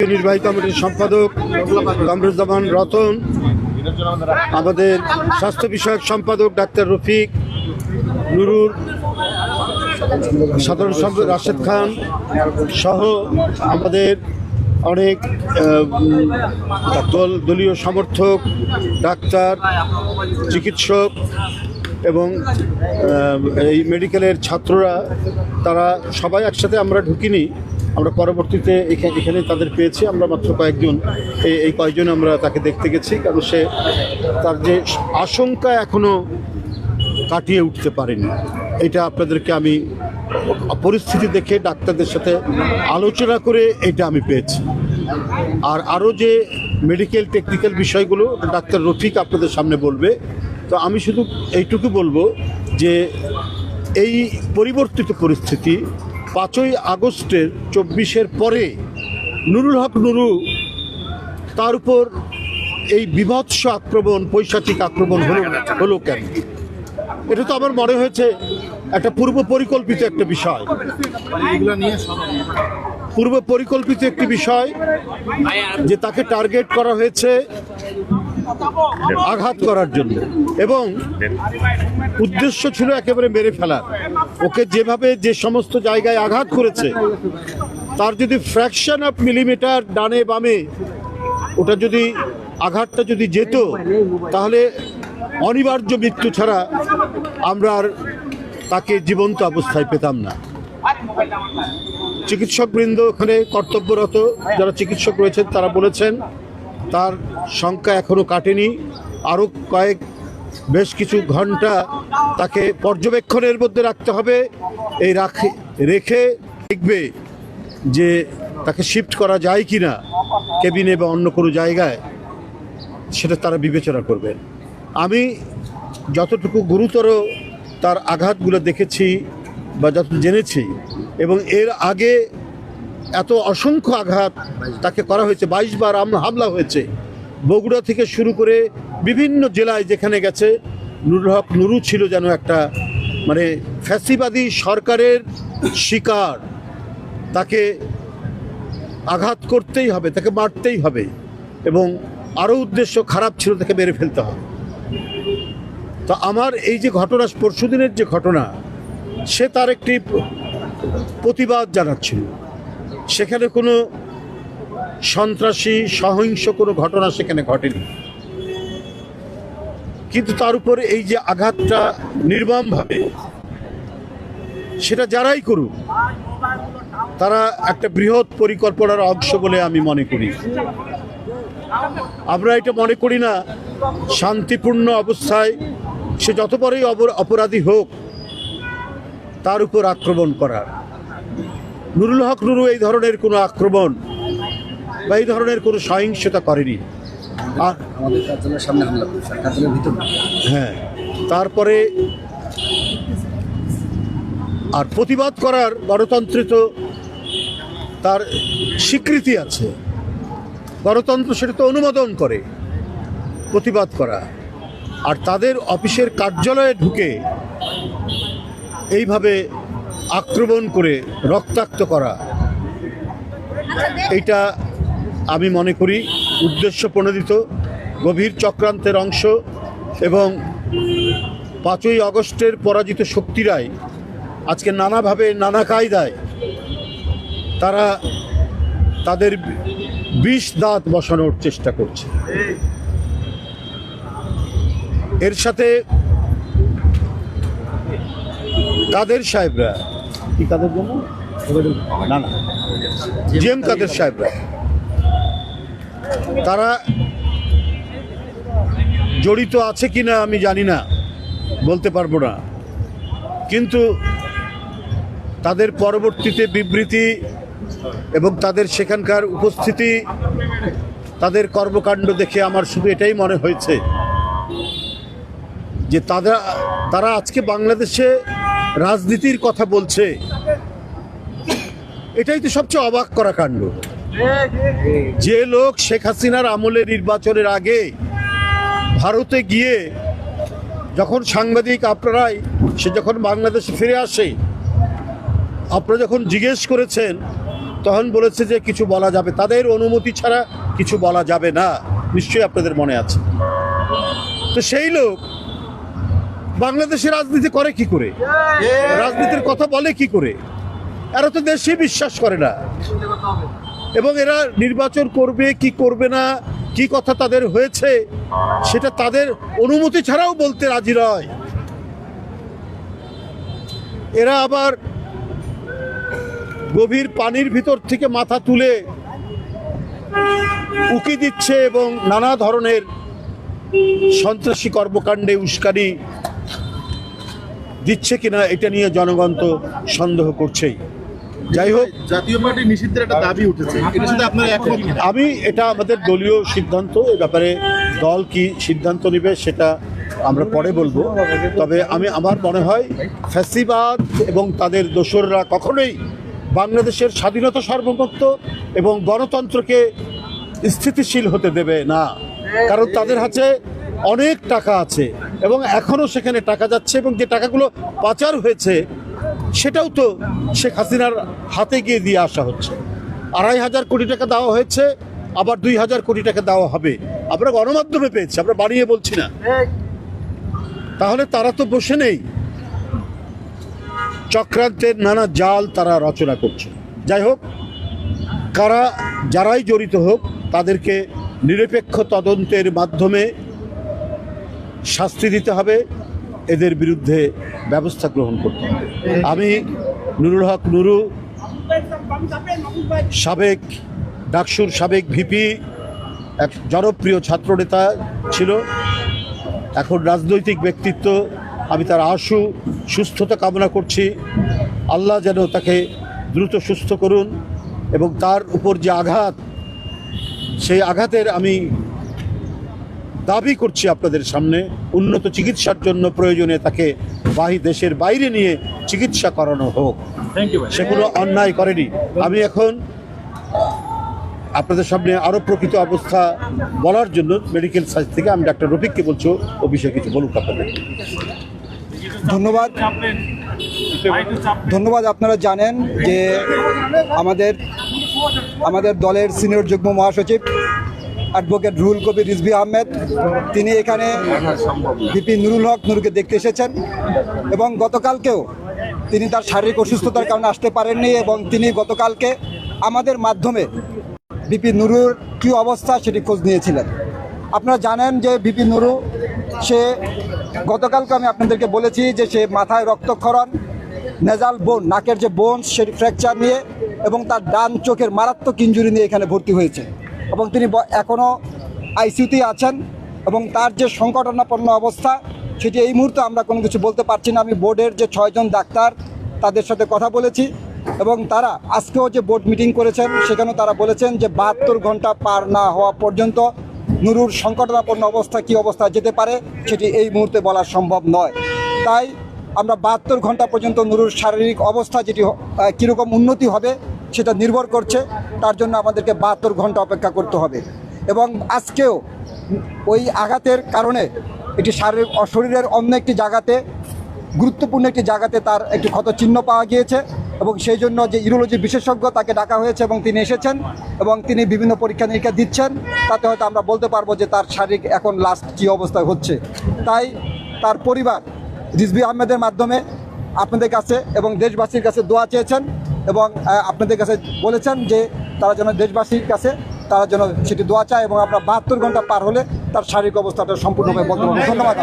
নির্বাহী কমিটির সম্পাদক কামরুজ্জামান রতন, আমাদের স্বাস্থ্য বিষয়ক সম্পাদক ডাক্তার রফিক নুরুর সাধারণ সম্পাদক রাশেদ খান সহ আমাদের অনেক দল, দলীয় সমর্থক, ডাক্তার, চিকিৎসক এবং এই মেডিকেলের ছাত্ররা, তারা সবাই একসাথে আমরা ঢুকিনি। আমরা পরবর্তীতে এখানে এখানে তাদের পেয়েছি। আমরা মাত্র কয়েকজন এই- এই কয়েকজন আমরা তাকে দেখতে গেছি, কারণ সে তার যে আশঙ্কা এখনও কাটিয়ে উঠতে পারেনি। এটা আপনাদেরকে আমি পরিস্থিতি দেখে ডাক্তারদের সাথে আলোচনা করে এটা আমি পেয়েছি। আর আরও যে মেডিকেল টেকনিক্যাল বিষয়গুলো ডাক্তার রফিক আপনাদের সামনে বলবে। তো আমি শুধু এইটুকু বলব যে এই পরিবর্তিত পরিস্থিতি পাঁচই আগস্টের চব্বিশের পরে নুরুল হক নুরু তার উপর এই বিভৎস আক্রমণ, পৈশাচিক আক্রমণ হলো হলো কেন? এটা তো আমার মনে হয়েছে একটা পূর্ব পরিকল্পিত একটা বিষয়। পূর্ব পরিকল্পিত একটি বিষয় যে তাকে টার্গেট করা হয়েছে আঘাত করার জন্য। এবং উদ্দেশ্য ছিল একেবারে মেরে ফেলার। ওকে যেভাবে যে সমস্ত জায়গায় আঘাত করেছে, তার যদি ফ্র্যাকশন অফ মিলিমিটার ডানে বামে ওটা যদি আঘাতটা যদি যেত, তাহলে অনিবার্য মৃত্যু ছাড়া আমরা আর তাকে জীবন্ত অবস্থায় পেতাম না। চিকিৎসকবৃন্দ ওখানে কর্তব্যরত যারা চিকিৎসক রয়েছেন, তারা বলেছেন তার সংখ্যা এখনও কাটেনি। আরও কয়েক, বেশ কিছু ঘণ্টা তাকে পর্যবেক্ষণের মধ্যে রাখতে হবে। এই রাখে, রেখে দেখবে যে তাকে শিফট করা যায় কি না কেবিনে বা অন্য কোনো জায়গায়। সেটা তারা বিবেচনা করবেন আমি যতটুকু গুরুতর তার আঘাতগুলো দেখেছি বা যত জেনেছি এবং এর আগে এত অসংখ্য আঘাত তাকে করা হয়েছে। বাইশ বার আম- হামলা হয়েছে। বগুড়া থেকে শুরু করে বিভিন্ন জেলায় যেখানে গেছে নুরুল হক নুরু ছিল যেন একটা মানে ফ্যাসিবাদী সরকারের শিকার। তাকে আঘাত করতেই হবে, তাকে মারতেই হবে এবং আরও উদ্দেশ্য খারাপ ছিল তাকে মেরে ফেলতে হবে। তো আমার এই যে ঘটনা, পরশুদিনের যে ঘটনা, সে তার একটি প্রতিবাদ জানাচ্ছিল। সেখানে কোনো সন্ত্রাসী সহিংস কোনো ঘটনা সেখানে ঘটেনি। কিন্তু তার উপরে এই যে আঘাতটা নির্মমভাবে, সেটা যারাই করুক, তারা একটা বৃহৎ পরিকল্পনার অংশ বলে আমি মনে করি। আমরা এটা মনে করি না, শান্তিপূর্ণ অবস্থায় সে যত বড়ই অপরাধী হোক, তার উপর আক্রমণ করার। নুরুল হক নুরু এই ধরনের কোনো আক্রমণ বা এই ধরনের কোনো সহিংসতা করেনি। আর আমাদের কার্যালয়ের সামনে হামলা করেছে কার্যালয়ের ভিতর হ্যাঁ তারপরে আর প্রতিবাদ করার গণতন্ত্রে তো তার স্বীকৃতি আছে। গণতন্ত্র সেটা তো অনুমোদন করে প্রতিবাদ করা। আর তাদের অফিসের কার্যালয়ে ঢুকে এইভাবে আক্রমণ করে রক্তাক্ত করা। এটা আমি মনে করি উদ্দেশ্য প্রণোদিত, গভীর চক্রান্তের অংশ এবং পাঁচই আগস্টের পরাজিত শক্তিরাই আজকে নানাভাবে নানা কায়দায় তারা তাদের বিষ দাঁত বসানোর চেষ্টা করছে। এর সাথে কাদের সাহেবরা কি কাদের জন্য না না। কাদের সাহেবরা। তারা জড়িত আছে কিনা আমি জানি না, বলতে পারব না। কিন্তু তাদের পরবর্তীতে বিবৃতি এবং তাদের সেখানকার উপস্থিতি, তাদের কর্মকাণ্ড দেখে আমার শুধু এটাই মনে হয়েছে যে তারা তারা আজকে বাংলাদেশে রাজনীতির কথা বলছে। এটাই তো সবচেয়ে অবাক করা কাণ্ড। যে লোক শেখ হাসিনার আমলে নির্বাচনের আগে ভারতে গিয়ে যখন সাংবাদিক আপনারাই, সে যখন বাংলাদেশে ফিরে আসে, আপনারা যখন জিজ্ঞেস করেছেন, তখন বলেছে যে কিছু বলা যাবে। তাদের অনুমতি ছাড়া কিছু বলা যাবে না। নিশ্চয়ই আপনাদের মনে আছে। তো সেই লোক বাংলাদেশে রাজনীতি করে কি করে? রাজনীতির কথা বলে কি করে? এরা তো দেশে বিশ্বাস করে না। এবং এরা নির্বাচন করবে কি করবে না কি কথা তাদের হয়েছে সেটা তাদের অনুমতি ছাড়াও বলতে রাজি নয়। এরা আবার গভীর পানির ভিতর থেকে মাথা তুলে উকি দিচ্ছে এবং নানা ধরনের সন্ত্রাসী কর্মকাণ্ডে উস্কানি দিচ্ছে কিনা এটা নিয়ে জনগণ তো সন্দেহ করছেই। যাই হোক জাতীয় পার্টি নিষিদ্ধের একটা দাবি উঠেছে? আমি এটা আমাদের দলীয় সিদ্ধান্ত এ ব্যাপারে দল কি সিদ্ধান্ত নেবে সেটা আমরা পরে বলব। তবে আমি আমার মনে হয় ফ্যাসিবাদ এবং তাদের দোসররা কখনোই বাংলাদেশের স্বাধীনতা সার্বভৌমত্ব এবং গণতন্ত্রকে স্থিতিশীল হতে দেবে না। কারণ তাদের হাতে অনেক টাকা আছে। এবং এখনও সেখানে টাকা যাচ্ছে এবং যে টাকাগুলো পাচার হয়েছে, সেটাও তো শেখ হাসিনার হাতে গিয়ে দিয়ে আসা হচ্ছে। আড়াই হাজার কোটি টাকা দেওয়া হয়েছে, আবার দুই হাজার কোটি টাকা দেওয়া হবে। আমরা গণমাধ্যমে পেয়েছি, আমরা বাড়িয়ে বলছি না। তাহলে তারা তো বসে নেই। চক্রান্তের নানা জাল তারা রচনা করছে। যাই হোক, কারা, যারাই জড়িত হোক, তাদেরকে নিরপেক্ষ তদন্তের মাধ্যমে শাস্তি দিতে হবে, এদের বিরুদ্ধে ব্যবস্থা গ্রহণ করতে হবে। আমি নুরুল হক নুরু, সাবেক, ডাকসুর সাবেক ভিপি, এক জনপ্রিয় ছাত্রনেতা ছিল, এখন রাজনৈতিক ব্যক্তিত্ব। আমি তার আশু, সুস্থতা কামনা করছি। আল্লাহ যেন তাকে দ্রুত সুস্থ করুন এবং তার উপর যে আঘাত, সেই আঘাতের আমি দাবি করছি আপনাদের সামনে উন্নত চিকিৎসার জন্য প্রয়োজনে তাকে বাহি দেশের বাইরে নিয়ে চিকিৎসা করানো হোক। সে কোনো অন্যায় করেনি। আমি এখন আপনাদের সামনে আরও প্রকৃত অবস্থা বলার জন্য মেডিকেল সাইন্স থেকে আমি ডাক্তার রফিককে বলছো ও বিষয়ে কিছু বলুক আপনাদের। ধন্যবাদ। ধন্যবাদ আপনারা জানেন যে আমাদের আমাদের দলের সিনিয়র যুগ্ম মহাসচিব অ্যাডভোকেট রুহুল কবির রিজবি আহমেদ, তিনি এখানে বিপি নুরুল হক নুরুকে দেখতে এসেছেন এবং গতকালকেও তিনি তার শারীরিক অসুস্থতার কারণে আসতে পারেননি এবং তিনি গতকালকে আমাদের মাধ্যমে বিপি নুরুর কী অবস্থা সেটি খোঁজ নিয়েছিলেন। আপনারা জানেন যে বিপি নুরু, সে গতকালকে আমি আপনাদেরকে বলেছি যে সে মাথায় রক্তক্ষরণ, নেজাল বোন, নাকের যে বোন সেটি ফ্র্যাকচার নিয়ে এবং তার ডান চোখের মারাত্মক ইঞ্জুরি নিয়ে এখানে ভর্তি হয়েছে। এবং তিনি এখনও আইসিউতেই আছেন এবং তার যে সংকটনাপন্ন অবস্থা, সেটি এই মুহূর্তে আমরা কোনো কিছু বলতে পারছি না। আমি বোর্ডের যে ছয়জন ডাক্তার, তাদের সাথে কথা বলেছি এবং তারা আজকেও যে বোর্ড মিটিং করেছেন, সেখানেও তারা বলেছেন যে বাহাত্তর ঘণ্টা পার না হওয়া পর্যন্ত নুরুর সংকটনাপন্ন অবস্থা, কী অবস্থা যেতে পারে, সেটি এই মুহূর্তে বলা সম্ভব নয়। তাই আমরা বাহাত্তর ঘণ্টা পর্যন্ত নুরুর শারীরিক অবস্থা যেটি কীরকম উন্নতি হবে সেটা নির্ভর করছে, তার জন্য আমাদেরকে বাহাত্তর ঘণ্টা অপেক্ষা করতে হবে। এবং আজকেও ওই আঘাতের কারণে এটি শারীরিক শরীরের অন্য একটি জায়গাতে, গুরুত্বপূর্ণ একটি জায়গাতে তার একটি ক্ষত চিহ্ন পাওয়া গিয়েছে এবং সেই জন্য যে ইউরোলজি বিশেষজ্ঞ তাকে ডাকা হয়েছে এবং তিনি এসেছেন এবং তিনি বিভিন্ন পরীক্ষা নিরীক্ষা দিচ্ছেন, তাতে হয়তো আমরা বলতে পারব যে তার শারীরিক এখন লাস্ট কী অবস্থায় হচ্ছে। তাই তার পরিবার রিজবি আহমেদের মাধ্যমে আপনাদের কাছে এবং দেশবাসীর কাছে দোয়া চেয়েছেন এবং আপনাদের কাছে বলেছেন যে তারা যেন দেশবাসীর কাছে তারা যেন সেটি দোয়া চায় এবং আপনার বাহাত্তর ঘণ্টা পার হলে তার শারীরিক অবস্থাটা সম্পূর্ণভাবে বদল ধন্যবাদ।